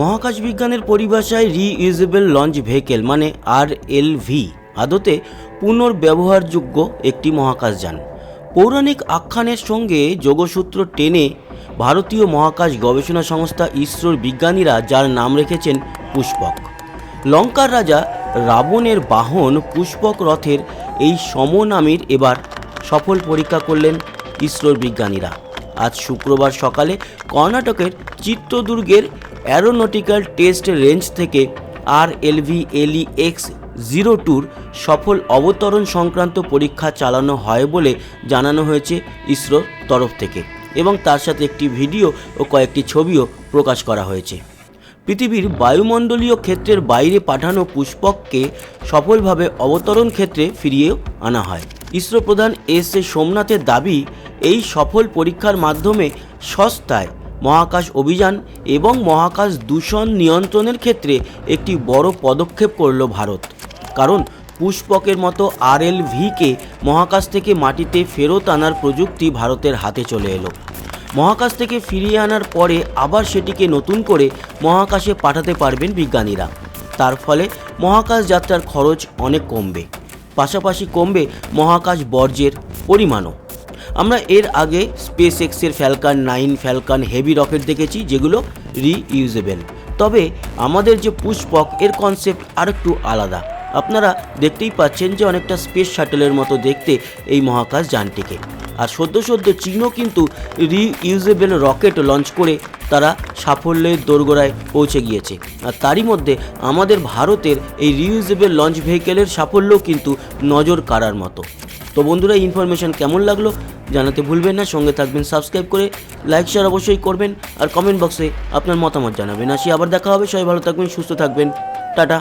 মহাকাশ বিজ্ঞানের পরিভাষায় রিইউজেবল লঞ্চ ভেহিকেল মানে আর এল ভি, আদতে পুনর্ব্যবহারযোগ্য একটি মহাকাশযান পৌরাণিক আখ্যানের সঙ্গে যোগসূত্র টেনে ভারতীয় মহাকাশ গবেষণা সংস্থা ইসরোর বিজ্ঞানীরা, যার নাম রেখেছেন পুষ্পক। লঙ্কার রাজা রাবণের বাহন পুষ্পক রথের এই সমনামীর এবার সফল পরীক্ষা করলেন ইসরোর বিজ্ঞানীরা। আজ শুক্রবার সকালে কর্ণাটকের চিত্রদুর্গের অ্যারোনটিক্যাল টেস্ট রেঞ্জ থেকে R LV LE X zero টুর সফল অবতরণ সংক্রান্ত পরীক্ষা চালানো হয় বলে জানানো হয়েছে ইসরোর তরফ থেকে এবং তার সাথে একটি ভিডিও ও কয়েকটি ছবিও প্রকাশ করা হয়েছে। পৃথিবীর বায়ুমণ্ডলীয় ক্ষেত্রের বাইরে পাঠানো পুষ্পককে সফলভাবে অবতরণ ক্ষেত্রে ফিরিয়ে আনা হয়। ইসরো প্রধান এস এ সোমনাথের দাবি, এই সফল পরীক্ষার মাধ্যমে সস্তায় মহাকাশ অভিযান এবং মহাকাশ দূষণ নিয়ন্ত্রণের ক্ষেত্রে একটি বড় পদক্ষেপ করল ভারত। কারণ পুষ্পকের মতো আরএলভিকে মহাকাশ থেকে মাটিতে ফেরত আনার প্রযুক্তি ভারতের হাতে চলে এলো। মহাকাশ থেকে ফিরিয়ে আনার পরে আবার সেটিকে নতুন করে মহাকাশে পাঠাতে পারবেন বিজ্ঞানীরা। তার ফলে মহাকাশ যাত্রার খরচ অনেক কমবে। পাশাপাশি কমবে মহাকাশ বর্জ্যের পরিমাণও। আমরা এর আগে স্পেস এক্সের Falcon nine, Falcon heavy rocket দেখেছি, যেগুলো রিইউজেবল। তবে আমাদের যে পুষ্পক এর কনসেপ্ট আরেকটু আলাদা। আপনারা দেখতেই পাচ্ছেন যে অনেকটা স্পেস শাটেলের মতো দেখতে এই মহাকাশ যানটিকে। আর সদ্য সদ্য চীনও কিন্তু রিইউজেবল রকেট লঞ্চ করে তারা সাফল্যের দোরগোড়ায় পৌঁছে গিয়েছে। আর তারই মধ্যে আমাদের ভারতের এই রিইউজেবল লঞ্চ ভেহিকেলের সাফল্যও কিন্তু নজর কাড়ার মতো। তো বন্ধুরা ইনফরমেশন কেমন লাগল জানাতে ভুলবেন না। সঙ্গে থাকবেন সাবস্ক্রাইব করে লাইক শেয়ার অবশ্যই করবেন আর কমেন্ট বক্সে আপনার মতামত জানাবেন। আসি, আবার দেখা হবে। সবাই ভালো থাকবেন, সুস্থ থাকবেন। টাটা।